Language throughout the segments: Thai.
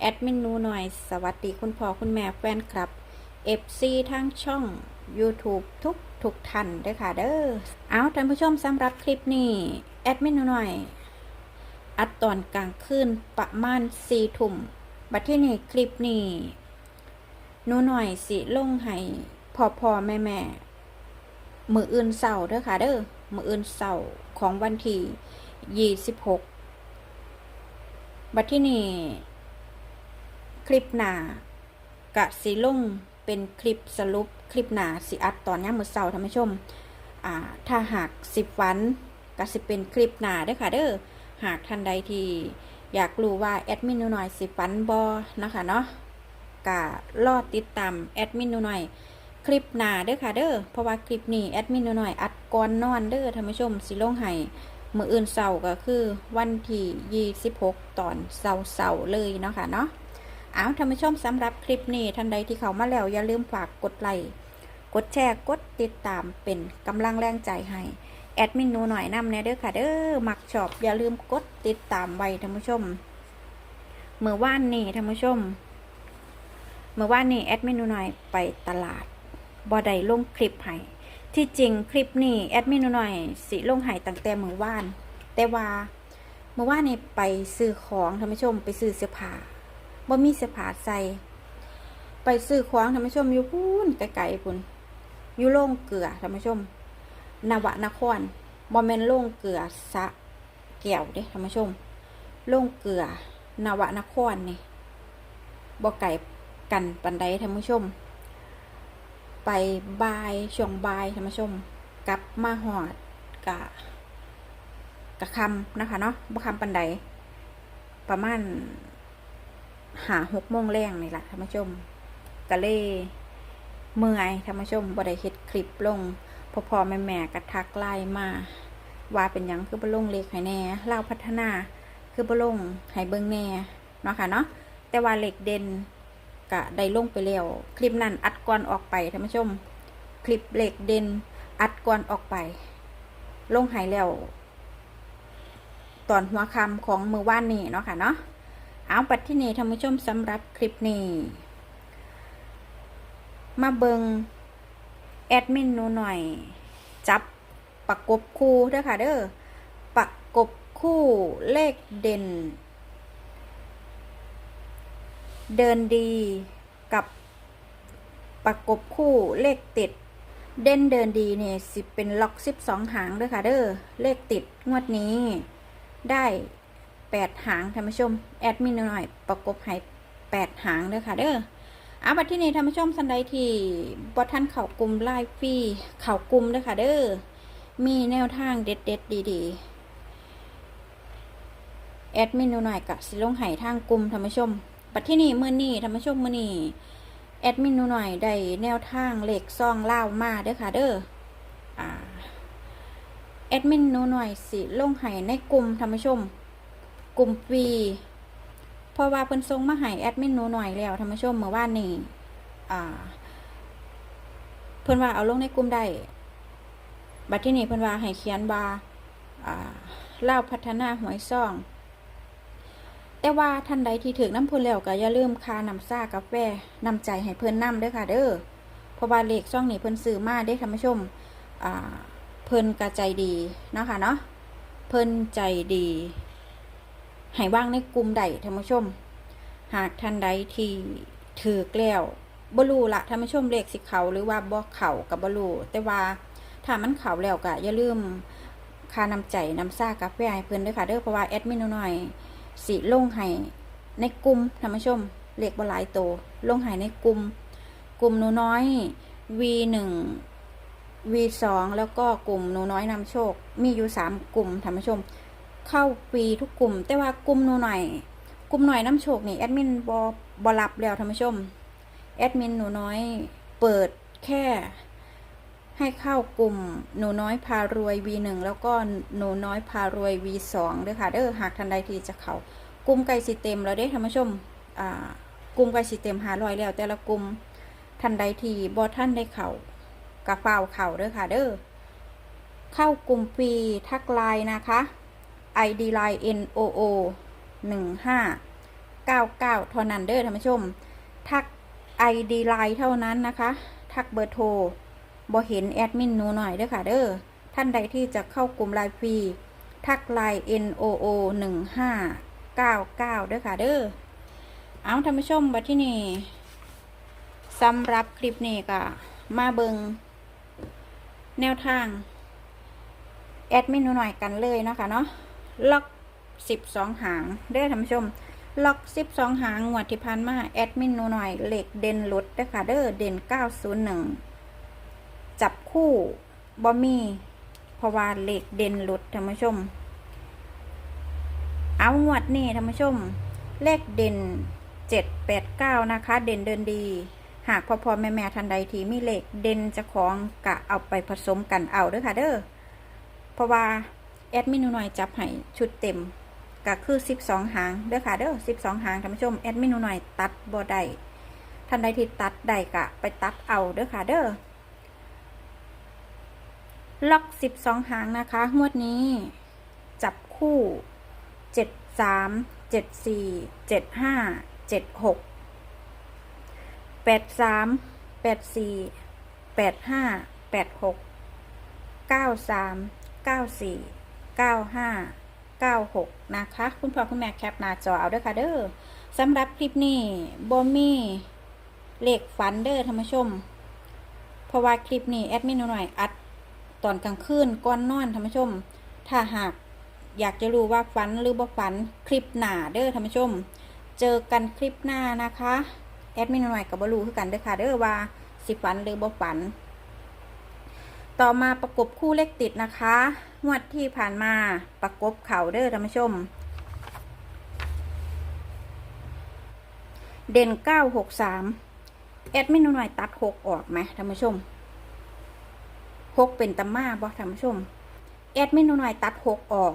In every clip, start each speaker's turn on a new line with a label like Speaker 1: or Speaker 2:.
Speaker 1: แอดมินนูหน่อย สวัสดีคุณพ่อคุณแม่แฟนคลับ FC ทั้งช่อง YouTube ทุกทุกท่านด้วยค่ะเด้อเอาท่านผู้ชมสำหรับคลิปนี้แอดมินนูหน่อย อัดตอนกลางคืนประมาณสี่ทุ่มบัดที่นี่คลิปนี้หนูหน่อยสิลงให้พ่อพ่อแม่แม่มืออื่นเสาร์เด้อค่ะเด้อมืออื่นเสาร์ของวันที่ยี่สิบหกบัดที่นี่ คลิปหนากะสิลงเป็นคลิปสรุปคลิปหนาสิอัดตอนย่ามมือเสาร์ท่านผู้ชม อ่า ถ้าหากสิบวันก็สิเป็นคลิปหนาเด้อค่ะเด้อ หากท่านใดที่อยากรู้ว่าแอดมินหนูหน่อยสิฟันบอนะคะเนาะกะรอดติดตามแอดมินหนูหน่อยคลิปหนาเด้อค่ะเด้อ เพราะว่าคลิปนี้แอดมินหนูหน่อยอัดก่อนนอนเด้อท่านผู้ชมสิลงให้มืออื่นเสาร์ก็คือวันที่26ตอนเสาร์เสาร์เลยเนาะค่ะเนาะ เอาท่านผู้ชมสำหรับคลิปนี้ท่านใดที่เข้ามาแล้วอย่าลืมฝากกดไลค์กดแชร์กดติดตามเป็นกำลังแรงใจให้แอดมินหนูหน่อยนำแน่เด้อค่ะเด้อมักชอบอย่าลืมกดติดตามไว้ท่านผู้ชมเมื่อว่านนี่ท่านผู้ชมเมื่อว่านนี่แอดมินหนูหน่อยไปตลาดบอได้ลงคลิปให้ที่จริงคลิปนี้แอดมินหนูหน่อยสิลงให้ตั้งแต่เมื่อว่าน แต่ว่าเมื่อว่านนี่ไปซื้อของท่านผู้ชมไปซื้อเสื้อผ้า บ่มีเสื้อผ้าใส่ ไปซื้อของท่านผู้ชมอยู่พูนไกลๆพุ่นอยู่โรงเกลือท่านผู้ชมนวะนครบอมเมนโล่งเกลือสะแก้วเด้ท่านผู้ชมโล่งเกลือนวะนครนี่บ่ไก่กันปันไดท่านผู้ชม ไปบายช่วงบายท่านผู้ชมกลับมาหอดกะกะคำนะคะเนาะบ่คำปันไดประมาณ หาหกโมงแรงนี่แหละท่านผู้ชมกะเล่เมื่อยท่านผู้ชมบ่ได้เฮ็ดคลิปลง พอพอแม่แม่ๆก็ทักไลน์มา ว่าเป็นยังคือบลงเล็กให้แน่เล่าพัฒนาคือบลงให้เบิ่งแน่เนาะค่ะเนาะแต่ว่าเหล็กเด่นก็ได้ลงไปแล้วคลิปนั้นอัดก่อนออกไปท่านผู้ชม คลิปเหล็กเด่นอัดก่อนออกไป ลงให้แล้ว ตอนหัวคำของมือว่านนี่เนาะค่ะเนาะ เอาปัดที่นี่ท่านผู้ชมสำหรับคลิปนี้ มาเบิงแอดมินหนูหน่อย จับประกบคู่เด้อค่ะเด้อประกบคู่เลขเด่น เดินดีกับประกบคู่เลขติด เด่นเดินดีเนี่ยสิเป็นล็อกสิบสองหางเด้อค่ะเด้อเลขติดงวดนี้ได้ แปดหางท่านผู้ชม แอดมินหน่อย ประกบให้แปดหางเด้อค่ะเด้ออาบัดที่นี่ท่านผู้ชมสันใดที่บอท่านเข่ากลุ่มไลฟ์ฟรีเข่ากลุ่มเด้อค่ะเด้อมีแนวทางเด็ดเด็ดดีๆ แอดมินหน่อยกับสิลงไห้ทางกลุ่มท่านผู้ชม บัดที่นี่มื้อนี้ท่านผู้ชมมื้อนี้แอดมินหน่อยได้แนวทางเหลขซองเล่ามาเด้อค่ะเด้ออ่าแอดมินหนูหน่อยสิลงไห้ในกลุ่มท่านผู้ชม กลุ่มฟรีเพราะว่าเพิ่นส่งมาให้แอดมินหนูหน่อยแล้วท่านผู้ชมเมื่อวานนี้อ่า เพิ่นว่าเอาลงในกลุ่มได้บัดที่นี่เพิ่นว่าให้เขียนว่าอ่าเล่าพัฒนาหวยซ่อง แต่ว่าท่านใดที่ถึงน้ำเพิ่นแล้วก็อย่าลืมคานำซ่ากาแฟนำใจให้เพิ่นนำเด้อค่ะ เด้อเพราะว่าเลขซ่องนี่เพิ่นซื้อมาเด้ท่านผู้ชมอ่าเพิ่นกระใจดีนะคะเนาะเพิ่นใจดี ให้ว่างในกลุ่มใดท่านผู้ชม หากท่านใดที่ถือแล้วบลูละท่านผู้ชมเลขสิเขาหรือว่าบ่เขากับบลูแต่ว่าถ้ามันเขาแล้วก็อย่าลืมค่านำใจนำซ่ากาแฟให้เพิ่อนด้วยค่ะเด้อเพราะว่าแอดมินหน่อยสิลงให้ในกลุ่มท่านผู้ชมเลขบหลายโตวลงให้ในกลุ่มกลุ่มหนูน้อย V1 V2 แล้วก็กลุ่มหนูน้อยนำโชค มีอยู่สามกลุ่มท่านผู้ชม เข้าฟรีทุกกลุ่ม แต่ว่ากลุ่มหนูหน่อยกลุ่มหน่อยน้ำโชคนี่แอดมินบอบอรับแล้วท่านผู้ชมแอดมินหนูน้อยเปิดแค่ ให้เข้ากลุ่มหนูน้อยพารวย V1 แล้วก็หนูน้อยพารวย V2 ด้วยค่ะเด้อหากทันใดที่จะเขากลุ่มไก่สีเต็มแล้วเด้ท่านผู้ชมอ่ากลุ่มไก่สีเต็มหาลอยแล้ว แต่ละกลุ่มทันใดที่บอท่านได้เขากระเฝ้าเข้าเด้อค่ะเด้อเข้ากลุ่มฟรีทักไลน์นะคะ ID line NOO หนึ่งห้า99เท่านั้นเด้อท่านผู้ชม ทัก ID ไลน์เท่านั้นนะคะ ทักเบอร์โทรบ่เห็นแอดมินหนูหน่อยเด้อค่ะเด้อท่านใดที่จะเข้ากลุ่มไลน์ฟรี ทักไลน์ NOO 1599เด้อค่ะเด้อเอาท่านผู้ชมบัดที่นี่สำหรับคลิปนี้ก็มาเบิงแนวทาง แอดมินหนูหน่อยกันเลยเนาะคะเนาะ ล็อก12หางเด้ท่านผู้ชม ล็อก12หางงวดที่ผ่านมาแอดมินหนูหน่อยเหล็กเด่นลดเด้อค่ะเด้อเด่น901จับคู่บอมี่เพราะว่าเหล็กเด่นหลุดท่านผู้ชม เอางวดนี่ท่านผู้ชม เลขเด่น789นะคะ เด่นเดินดี หากพอพอแม่แม่ทันใดทีมีเหลขเด่นจะของกะเอาไปผสมกันเอาเด้อค่ะเด้อเพราะว่า แอดมินหนูหน่อยจับให้ชุดเต็มก็คือ 12 หางเด้อค่ะเด้อ12 หางท่านผู้ชมแอดมินหนูหน่อยตัดบ่ได้ท่านใดที่ตัดได้กะไปตัดเอาเด้อค่ะเด้อล็อก 12 หางนะคะงวดนี้ จับคู่ 7 3 7 4 7 5 7 6 8 3 9596 นะคะ คุณพ่อคุณแม่แคปหน้าจอเอาเด้อค่ะเด้อสำหรับคลิปนี้บอมี่เลขฝันเด้อท่านผู้ชม เพราะว่าคลิปนี้แอดมินหน่อยอัดตอนกลางคืนก่อนนอนท่านผู้ชม ถ้าหากอยากจะรู้ว่าฝันหรือบ่ฝันคลิปหน้าเด้อท่านผู้ชม เจอกันคลิปหน้านะคะแอดมินหน่อยกับบรูคือกันเด้อค่ะเด้อว่าสิฝันหรือบ่ฝัน ต่อมาประกบคู่เลขติดนะคะ งวดที่ผ่านมาประกบเข่าเด้อท่านผู้ชม เด่นเก้าหกสามแอดมินหน่อยตัดหกออกไหมท่านผู้ชมหกเป็นตำมาบ่ท่านผู้ชม แอดมินหน่อยตัดหกออก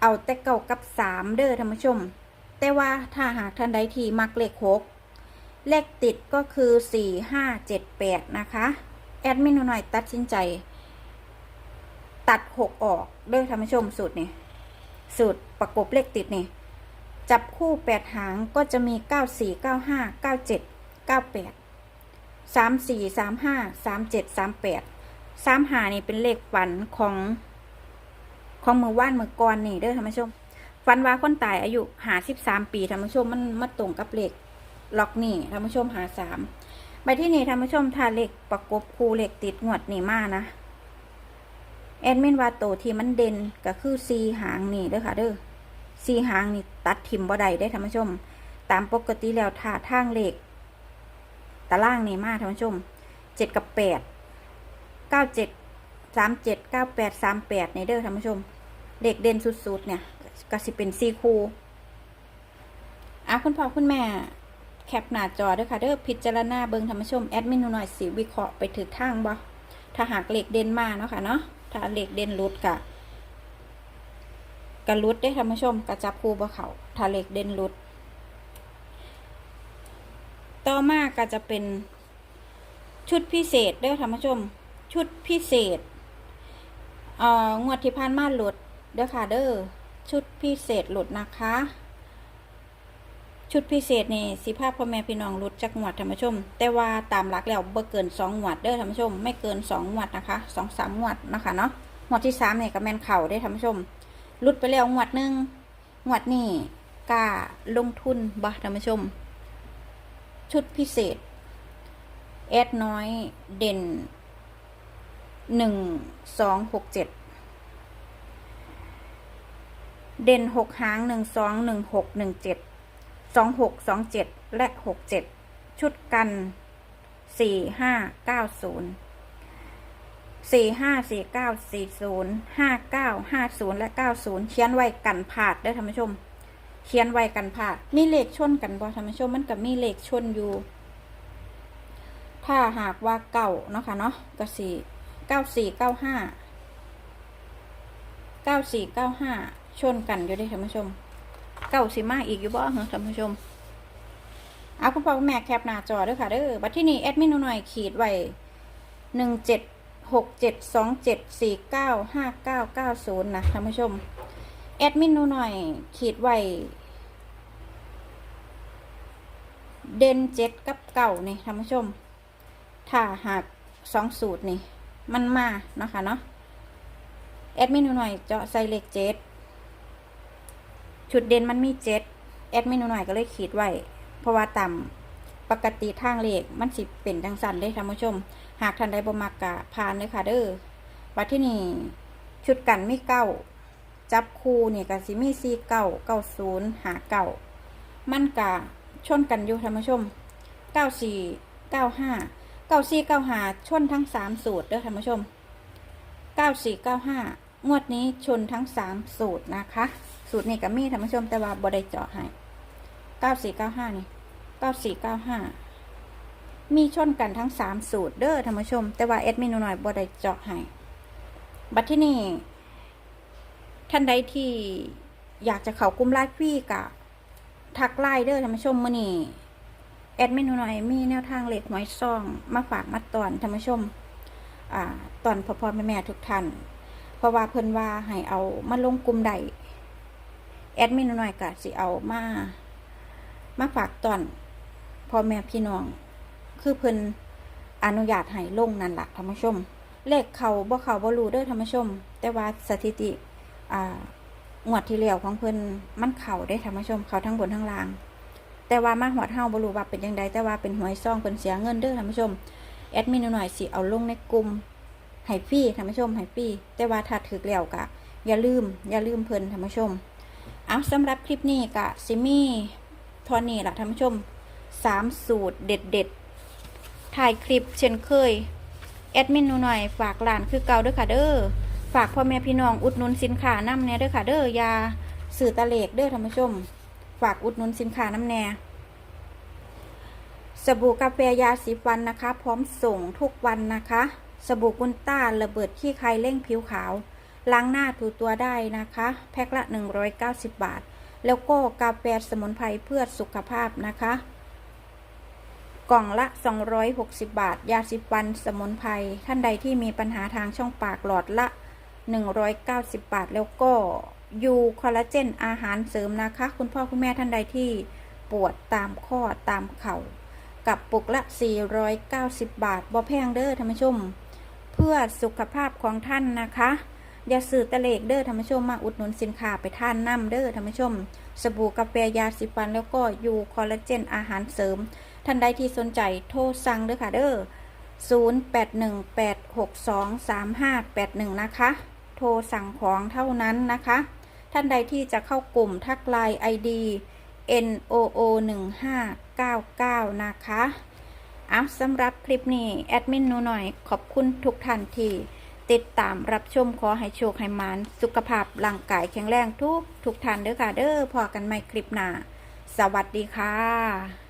Speaker 1: เอาแต่เก่ากับสามเด้อท่านผู้ชม แต่ว่าถ้าหากท่านใดที่มักเลขหกเลขติดก็คือสี่ห้าเจ็ดแปดนะคะ แอดมินหน่อยตัดสินใจ ตัดหกออกเด้อท่านผู้ชมสูตรนี่สูตรประกบเลขติดนี่จับคู่แปดหางก็จะมีเก้าสี่เก้าห้าเก้าเจ็ดเก้าแปดสามสี่สามห้าสามเจ็ดสามแปดสามหานี่เป็นเลขฝันของของมือว่านมือก่อนนี่เด้อท่านผู้ชมฝันว่าคนตายอายุหาสิบสามปีท่านผู้ชมมันมาตรงกับเลขล็อกนี่ท่านผู้ชมหาสามไปที่นี่ท่านผู้ชมถ้าเลขประกบคู่เลขติดงวดนี่มานะ แอดมินว่าโตที่มันเด่นก็คือซีหางนี่เด้อค่ะเด้อซีหางนี่ตัดทิมบ่ได้ได้ท่านผู้ชม ตามปกติแล้วท่าทางเลขตารางนี่มากท่านผู้ชมเจ็ดกับแปดเก้าเจ็ดสามเจ็ดเก้าแปดสามแปดในเด้อท่านผู้ชมเลขเด่นสุดๆเนี่ยก็สิเป็นซีคูอะคุณพ่อคุณแม่แคปหน้าจอเด้อค่ะเด้อพิจารณาเบิงท่านผู้ชม แอดมินหน่อยสิวิเคราะห์ไปถึงทางบ่ถ้าหากเลขเด่นมาเนาะค่ะเนาะ ถ้าเลขเด่นหลุดกะกระลุดได้ท่านผู้ชมกระจับคู่บ่เขาถ้าเลขเด่นหลุด ต่อมาก็จะเป็นชุดพิเศษเด้อท่านผู้ชม ชุดพิเศษเอ่องวดที่ผ่านมาหลุดเด้อค่ะเด้อชุดพิเศษหลุดนะคะ ชุดพิเศษนี่สิภาพพ่อแม่พี่น้องรุดจากหวดท่านผู้ชม แต่ว่าตามหลักแล้วบ่เกินสองหวดเด้อท่านผู้ชม ไม่เกินสองหวดนะคะสองสามหวดนะคะเนาะหวดที่สามเนี่ยก็แมนเข่าได้อท่านผู้ชมรุดไปแล้วหวดหนึ่งหวดนี่กล้าลงทุนบ่ท่านผู้ชม ชุดพิเศษแอดน้อยเด่นหนึ่งสองหกเจ็ดเด่นหกหางหนึ่งสองหนึ่งหกหนึ่งเจ็ด สองหกสองเจ็ดและหกเจ็ดชุดกันสี่ห้าเก้าศูนย์สี่ห้าสี่เก้าสี่ศูนย์ห้าเก้าห้าศูนย์และเก้าศูนย์เขียนไว้กันผาดได้ท่านผู้ชม เขียนไว้กันผาดมีเลขชนกันบ่ท่านผู้ชมมันกับมีเลขชนอยู่ ถ้าหากว่าเก่าเนาะค่ะเนาะก็สี่เก้าสี่เก้าห้าเก้าสี่เก้าห้าชนกันอยู่ได้ท่านผู้ชม เก้าสิมาอีกอยู่บ่เหรอท่านผู้ชมเอาคุณพ่อคุณแม่แคปหน้าจอด้วยค่ะเด้อบัดที่นี่แอดมินหน่อยขีดไว้หนึ่งเจ็ดหกเจ็ดสองเจ็ดสี่เก้าห้าเก้าเก้าศูนย์นะท่านผู้ชมแอดมินหน่อยขีดไว้เด่นเจ็ดกับเก่านี่ท่านผู้ชม ถ้าหากสองสูตรนี่ มันมาเนาะค่ะเนาะแอดมินหน่อยเจาะใส่เลขเจ็ด ชุดเด่นมันมีเจ็ดแอดมินหน่อยก็เลยขีดไว้ เพราะว่าต่ำปกติทางเลขมันสิเป็นจังสันเลยท่านผู้ชม หากท่านใดบ่มักกะผ่านเลยค่ะเด้อบัดที่นี่ชุดกันไมีเก้าจับคู่นี่ก็สิมีสี่เก้าเก้าศูนย์หาเก้ามันกะชนกันอยู่ท่านผู้ชมเก้าสี่เก้าห้าเก้าสี่เก้าหาชนทั้งสามสูตรเด้อท่านผู้ชมเก้าสี่เก้าห้างวดนี้ชนทั้งสามสูตรนะคะ สูตรนี้ก็มีท่านผู้ชมแต่ว่าบ่ได้เจาะให้เก้าสี่เก้าห้านี่เก้าสี่เก้าห้ามีชนกันทั้งสามสูตรเด้อท่านผู้ชม แต่ว่าเอ็ดมินหน่อยบ่ได้เจาะให้บัดที่นี่ท่านใดที่อยากจะเข้ากลุ่มไลฟ์ฟรีกะทักไลน์เด้อท่านผู้ชมมื้อนี้แอดมินหน่อยมีแนวทางเล็กหมอยซองมาฝากมาตอนท่านผู้ชมอ่าตอนพ่อพ่อแม่แม่ทุกท่าน เพราะว่าเพิ่นว่าให้เอามาลงกลุ่มใด แอดมินหน่อยกะสิเอามา มาฝากตอนพ่อแม่พี่น้อง คือเพิ่นอนุญาตให้ลงนั่นหละท่านผู้ชม เลขเขาบ่เขาบ่รู้เด้อท่านผู้ชม แต่ว่าสถิติอ่างวดที่แล้วของเพิ่นมันเข่าได้ท่านผู้ชม เขาทั้งบนทั้งล่าง แต่ว่ามาหอดเฮาบ่รู้ว่าเป็นจังไดแต่ว่าเป็นหวยซองเพิ่นเสียเงินเด้อท่านผู้ชมแอดมินหน่อยสิเอาลงในกลุ่มให้ฟรีท่านผู้ชมให้ฟรีแต่ว่าถ้าถึกแล้วก็อย่าลืม อย่าลืมเพิ่นท่านผู้ชม เอาสำหรับคลิปนี้ก็สิมีเทอนี้ล่ะท่านผู้ชมสามสูตรเด็ดๆถ่ายคลิปเช่นเคย แอดมินหนูหน่อยฝากร้านคือเก่าเด้อค่ะเด้อฝากพ่อแม่พี่น้องอุดหนุนสินค้าน้ำแน่เด้อค่ะเด้อยาสื่อตะเลกเด้อท่านผู้ชม ฝากอุดหนุนสินค้าน้ำแน่สบู่กาแฟยาสีฟันนะคะ พร้อมส่งทุกวันนะคะ สบู่กุนต้าระเบิดขี้ใครเร่งผิวขาว ล้างหน้าถูตัวได้นะคะ แพ็คละ 190 บาท แล้วก็กาแฟสมุนไพรเพื่อสุขภาพนะคะ กล่องละ 260 บาท ยาสีฟันสมุนไพรท่านใดที่มีปัญหาทางช่องปากหลอดละ 190 บาท แล้วก็ยูคอลลาเจนอาหารเสริมนะคะ คุณพ่อคุณแม่ท่านใดที่ปวดตามข้อตามเข่ากับปุกละ 490 บาทบ่แพงเด้อท่านผู้ชม เพื่อสุขภาพของท่านนะคะ อย่าสื่อตะเลกเด้อท่านผู้ชมมาอุดหนุนสินค้าไปท่านน้ำเด้อท่านผู้ชม สบู่กาแฟยาสีฟันแล้วก็ยูคอลลาเจนอาหารเสริม ท่านใดที่สนใจโทรสั่งเด้อค่ะเด้อ0818623581 นะคะ โทรสั่งของเท่านั้นนะคะ ท่านใดที่จะเข้ากลุ่มทักไลน์ ID NOO 1599นะคะเอาสำหรับคลิปนี้ แอดมินหนูหน่อยขอบคุณทุกท่านที่ ติดตามรับชมขอให้โชคให้มานสุขภาพร่างกายแข็งแรงทุกทุกท่านเด้อค่ะเด้อพอกันใหม่คลิปหน้า สวัสดีค่ะ